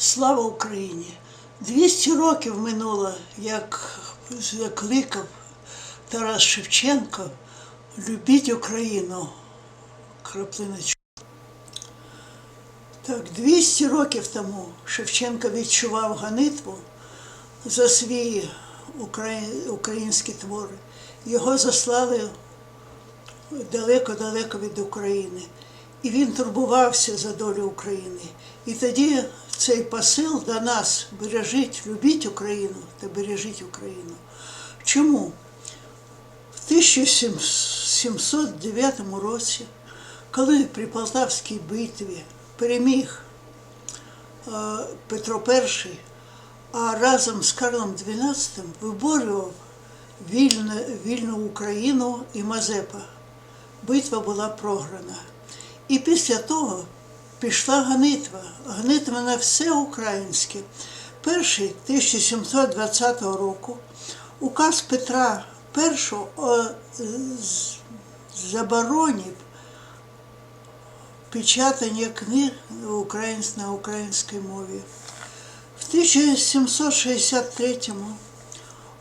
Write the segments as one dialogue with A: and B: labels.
A: Слава Україні! 200 років минуло, як закликав Тарас Шевченко любіть Україну. Краплиночку. Так, 200 років тому Шевченко відчував ганитву за свої украї- українські твори. Його заслали далеко-далеко від України. І він турбувався за долю України. І тоді цей посил до нас бережіть, любіть Україну та бережіть Україну. Чому? В 1709 році, коли при Полтавській битві переміг е, Петро І, а разом з Карлом XII виборював вільну, вільну Україну і Мазепа. Битва була програна. І після того пішла гонитва, гонитва на все українське. Перший 1720 року указ Петра І о з- забороні печатання книг на українській мові. В 1763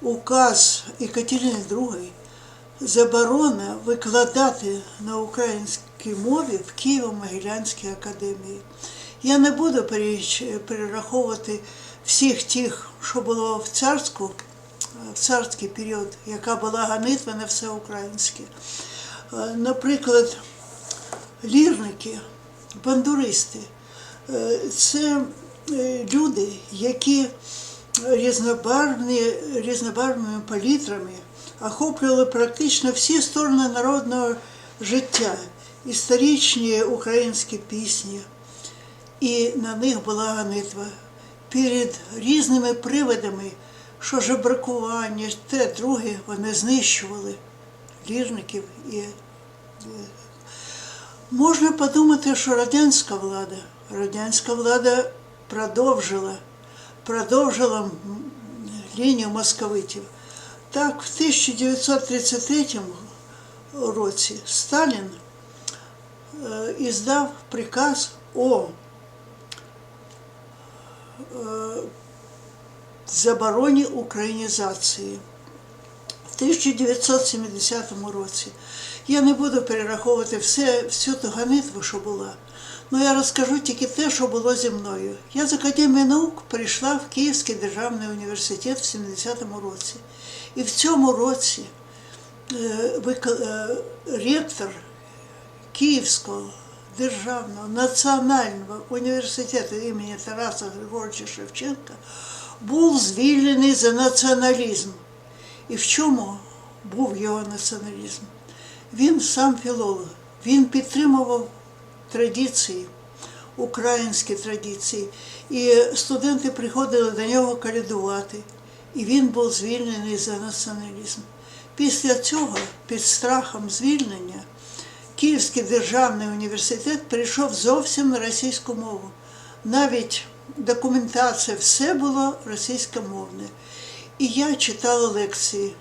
A: указ Екатерини II заборона викладати на українській мові в Києво-Могилянській академії. Я не буду перераховувати всіх тих, що було в царську, в царський період, яка була ганитва на все українське. Е, Наприклад, лірники, бандуристи е, це е, люди, які різнобарвні, різнобарвними палітрами охоплювали практично всі сторони народного життя, історичні українські пісні, і на них була ганитва перед різними привидами, що жебракування, те, друге, вони знищували лірників і е, Можна подумати, що радянська влада, радянська влада продовжила, продовжила лінію московитів. Так, в 1933 році Сталін іздав приказ о е, забороні українізації. В 1970 році. Я не буду перераховувати все, всю ту ганитву, що була. Ну я розкажу тільки те, що було зі мною. Я з Академії наук прийшла в Київський державний університет в 70-му році. І в цьому році е, е, ректор Київського державного національного університету імені Тараса Григоровича Шевченка був звільнений за націоналізм. І в чому був його націоналізм? Він сам філолог, він підтримував традиції, українські традиції. І студенти приходили до нього калядувати, і він був звільнений за націоналізм. Після цього, під страхом звільнення, Київський державний університет перейшов зовсім на російську мову. Навіть документація, все було російськомовне. І я читала лекції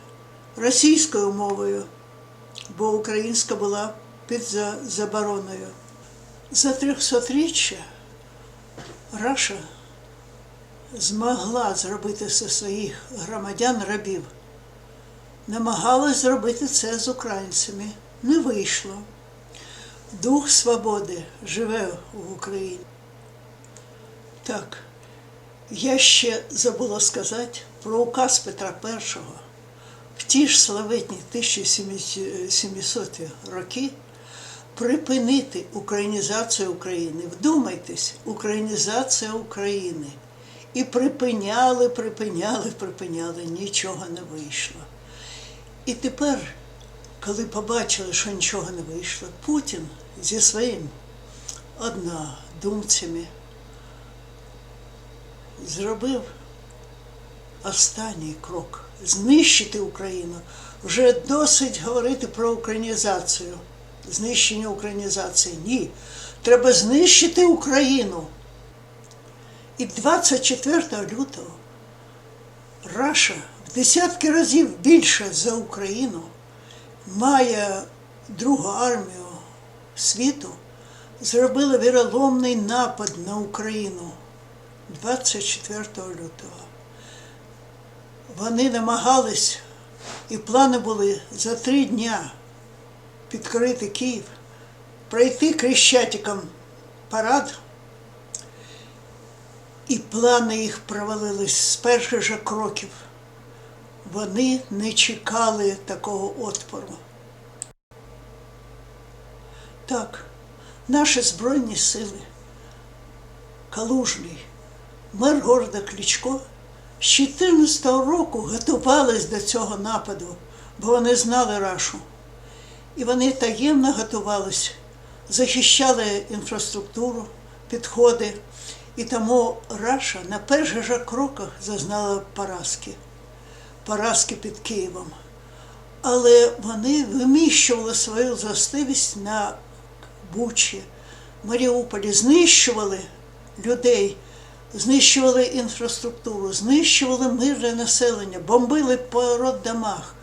A: російською мовою, бо українська була під забороною. За 300-річчя Раша змогла зробити зі своїх громадян рабів. Намагалась зробити це з українцями. Не вийшло. Дух свободи живе в Україні. Так, я ще забула сказати про указ Петра І. В ті ж славетні 1700 роки припинити українізацію України. Вдумайтесь, українізація України. І припиняли, припиняли, припиняли, нічого не вийшло. І тепер, коли побачили, що нічого не вийшло, Путін зі своїм однодумцями зробив останній крок знищити Україну. Вже досить говорити про українізацію, знищення українізації. Ні. Треба знищити Україну. І 24 лютого Раша в десятки разів більше за Україну має другу армію світу, зробила віроломний напад на Україну. 24 лютого. Вони намагались, і плани були за три дня підкорити Київ, пройти Крещатиком парад. І плани їх провалились з перших же кроків. Вони не чекали такого отпору. Так, наші Збройні сили, Калужний, мер города Кличко з 14-го року готувались до цього нападу, бо вони знали Рашу. І вони таємно готувались, захищали інфраструктуру, підходи. І тому Раша на перших же кроках зазнала поразки, поразки під Києвом. Але вони виміщували свою застивість на Бучі, Маріуполі, знищували людей, знищували інфраструктуру, знищували мирне населення, бомбили по роддомах,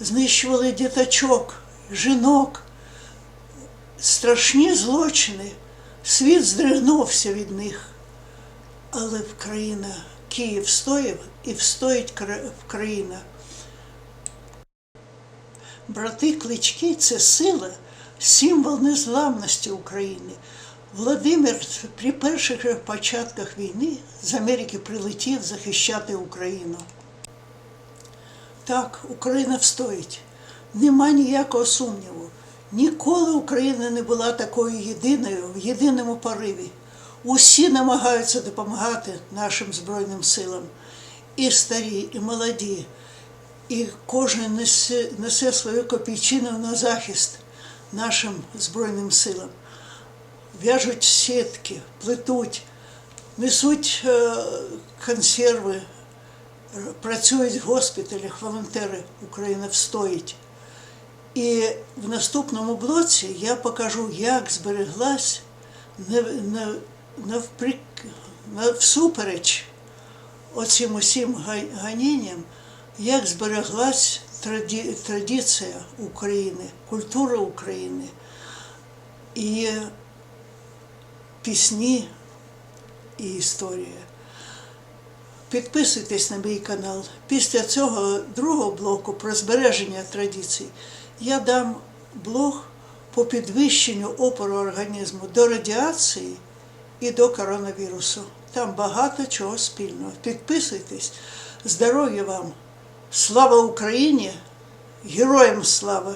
A: знищували діточок, жінок. Страшні злочини. Світ здригнувся від них. Але Країна, Київ стояв і встоїть кра- країна. Брати Клички це сила, символ незламності України. Владимир при перших початках війни з Америки прилетів захищати Україну. Так, Україна встоїть. Нема ніякого сумніву. Ніколи Україна не була такою єдиною в єдиному пориві. Усі намагаються допомагати нашим Збройним силам. І старі, і молоді. І кожен несе, несе свою копійчину на захист нашим Збройним силам. В'яжуть сітки, плетуть, несуть е, консерви, працюють в госпіталях, волонтери. Україна встоїть. І в наступному блоці я покажу, як збереглась навприк, на, всупереч оцим усім га- ганінням, як збереглась траді, традиція України, культура України і пісні і історія. Підписуйтесь на мій канал. Після цього другого блоку про збереження традицій я дам блог по підвищенню опору організму до радіації і до коронавірусу. Там багато чого спільного. Підписуйтесь. Здоров'я вам! Слава Україні! Героям слава!